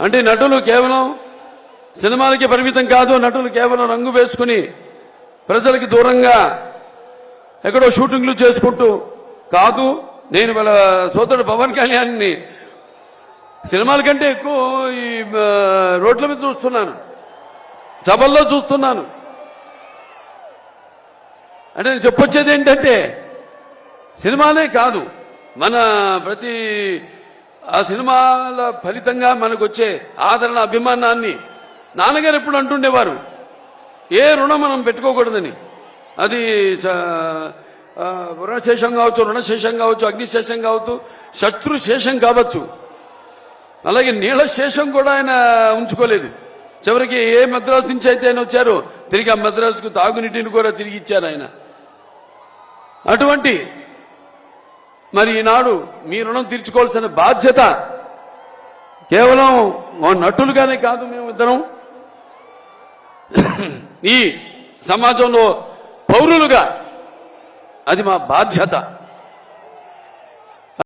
అంటే నటులు కేవలం సినిమాలకి పరిమితం కాదు నటులు కేవలం రంగు వేసుకుని ప్రజలకి దూరంగా ఎక్కడో షూటింగ్లు చేసుకుంటూ కాదు నేను వాళ్ళ సోదరుడు పవన్ కళ్యాణ్ని సినిమాల కంటే ఎక్కువ ఈ రోడ్ల మీద చూస్తున్నాను. సభల్లో చూస్తున్నాను. అంటే నేను చెప్పొచ్చేది ఏంటంటే సినిమాలే కాదు మన ప్రతి ఆ సినిమాల ఫలితంగా మనకు వచ్చే ఆదరణ అభిమానాన్ని నాన్నగారు ఎప్పుడు అంటుండేవారు. ఏ రుణం మనం పెట్టుకోకూడదని. అది రుణశేషం కావచ్చు రుణశేషం కావచ్చు అగ్నిశేషం కావచ్చు శత్రుశేషం కావచ్చు. అలాగే నీళ్ళ శేషం కూడా ఆయన ఉంచుకోలేదు. చివరికి ఏ మద్రాసు నుంచి అయితే ఆయన వచ్చారో తిరిగి ఆ మద్రాసుకు తాగునీటిని కూడా తిరిగి ఇచ్చారు ఆయన. అటువంటి మరి ఈనాడు మీ రుణం తీర్చుకోవాల్సిన బాధ్యత కేవలం మా నటులుగానే కాదు మేము ఇద్దరం ఈ సమాజంలో పౌరులుగా అది మా బాధ్యత.